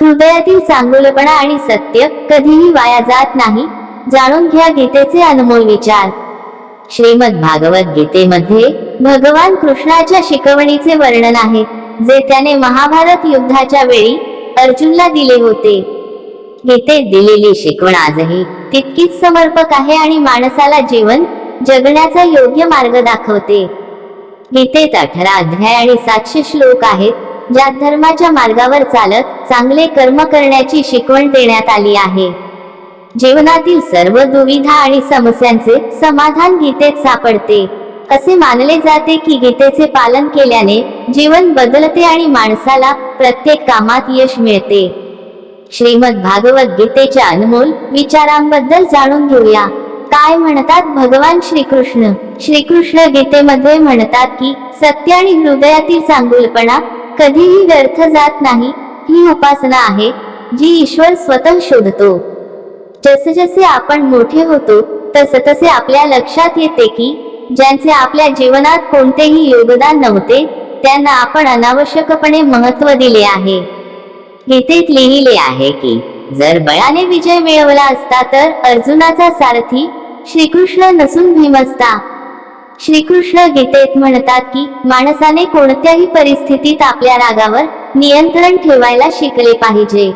हृदयातील चांगुलपणा आणि सत्य कधीही वाया जात नाही जाणून घ्या गीतेचे अनमोल विचार. श्रीमद भागवत गीतेमध्ये भगवान कृष्णाच्या शिकवणीचे वर्णन आहे जे त्याने महाभारत युद्धाच्या वेळी अर्जुनला दिले होते. गीतेत दिलेली शिकवण आजही तितकीच समर्पक आहे आणि माणसाला जीवन जगण्याचा योग्य मार्ग दाखवते. गीतेत अठरा अध्याय आणि सातशे श्लोक आहेत ज्यात धर्माच्या मार्गावर चालत चांगले कर्म करण्याची शिकवण देण्यात आली आहे. जीवनातील सर्व दुविधा आणि समस्यांचे समाधान गीतेत सापडते. असे मानले जाते की गीतेचे पालन केल्याने जीवन बदलते आणि माणसाला प्रत्येक कामात यश मिळते. श्रीमद भागवत गीतेच्या अनमोल विचारांबद्दल जाणून घेऊया. काय म्हणतात भगवान श्रीकृष्ण? श्रीकृष्ण गीतेमध्ये म्हणतात की सत्य आणि हृदयातील चांगुलपणा कधीही व्यर्थ जात नाही ही उपासना आहे जी ईश्वर स्वतः शोधतो. जसे जसे आपण मोठे होतो तसे तसे आपल्या लक्षात येते की ज्यांचे आपल्या जीवनात कोणतेही योगदान नव्हते त्यांना आपण अनावश्यकपणे महत्त्व दिले आहे. गीतेत लिहिले आहे की जर बळाने विजय मिळवला असता तर अर्जुनाचा सारथी श्रीकृष्ण नसून भीम असता. श्रीकृष्ण गीतेत म्हणतात की माणसाने कोणत्याही परिस्थितीत आपल्या रागावर नियंत्रण ठेवायला शिकले पाहिजे.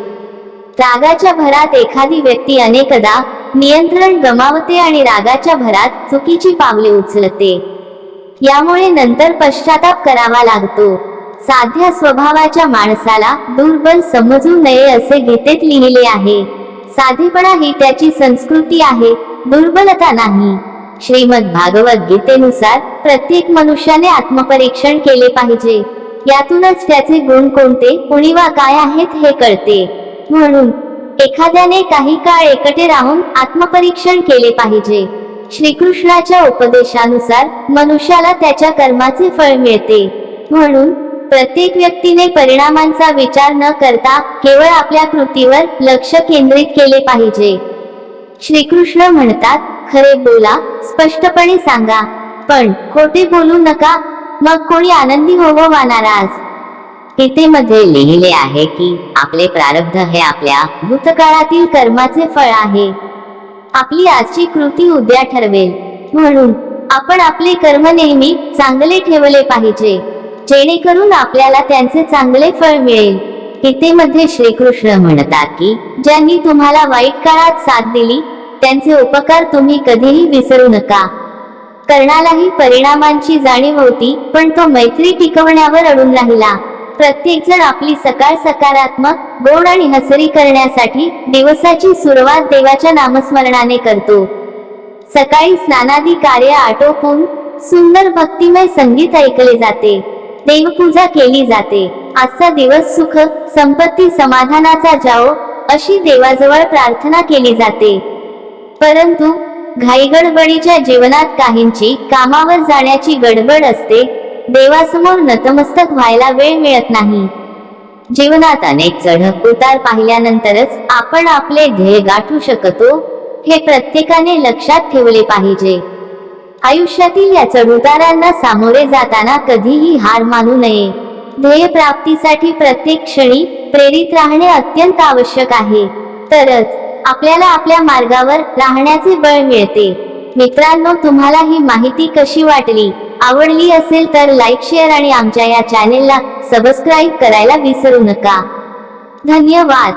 रागाच्या भरात एखादी व्यक्ती अनेकदा नियंत्रण गमावते आणि रागाच्या भरात चुकीची पावले उचलते. यामुळे नंतर पश्चाताप करावा लागतो. साध्या स्वभावाच्या माणसाला दुर्बल समजू नये असे गीतेत लिहिले आहे. साधेपणा ही त्याची संस्कृती आहे दुर्बलता नाही. श्रीमद भागवत गीतेनुसार प्रत्येक मनुष्याने आत्मपरीक्षण केले पाहिजे. यातूनच त्याचे गुण कोणते उणीवा काय आहेत हे कळते. म्हणून एखाद्याने काही काळ एकटे राहून आत्मपरीक्षण केले पाहिजे. श्रीकृष्णाच्या उपदेशानुसार मनुष्याला त्याच्या कर्माचे फळ मिळते. म्हणून प्रत्येक व्यक्तीने परिणामांचा विचार न करता केवळ आपल्या कृतीवर लक्ष केंद्रित केले पाहिजे. श्रीकृष्ण म्हणतात खरे बोला स्पष्टपणे सांगा. पण खोटे बोलू नका मग कोणी आनंदी होवो वा नाराज गीतेमध्ये लिहिले आहे की आपले प्रारब्ध हे आपल्या भूतकाळातील कर्माचे फळ आहे. आपली आजची कृती उद्या ठरवेल. म्हणून आपण आपले कर्म नेहमी चांगले ठेवले पाहिजे. जेणेकरून आपल्याला त्यांचे चांगले फळ मिळेल. गीतेमध्ये श्रीकृष्ण म्हणतात की ज्यांनी तुम्हाला वाईट काळात साथ दिली त्यांचे उपकार तुम्ही कधीही विसरू नका. कर्णालाही परिणामांची जाणीव होती पण तो मैत्री टिकवण्यावर अडून राहिला. प्रत्येक जण आपली सकाळ सकारात्मक गोड आणि हसरी करण्यासाठी दिवसाची सुरुवात देवाच्या नामस्मरणाने करतो. सकाळी स्नानादी कार्य आटोपून सुंदर भक्तिमय संगीत ऐकले जाते. देवपूजा केली जाते. आजचा दिवस सुख संपत्ती समाधानाचा जाओ अशी देवाजवळ प्रार्थना केली जाते. परंतु घाईगडबडीच्या जीवनात काहींची कामावर जाण्याची गडबड असते देवासमोर नतमस्तक व्हायला वेळ मिळत नाही. जीवनात अनेक चढ उतार पाहिल्यानंतरच आपण आपले ध्येय गाठू शकतो हे प्रत्येकाने लक्षात ठेवले पाहिजे. आयुष्यातील या चढउतारांना सामोरे जाताना कधीही हार मानू नये. ध्येय प्राप्तीसाठी प्रत्येक क्षणी प्रेरित राहणे अत्यंत आवश्यक आहे. तरच आपल्याला आपल्या मार्गावर राहण्याचे बळ मिळते. मित्रांनो तुम्हाला ही माहिती कशी वाटली? आवडली असेल तर लाईक शेअर आणि आमच्या या चॅनेलला सबस्क्राईब करायला विसरू नका. धन्यवाद!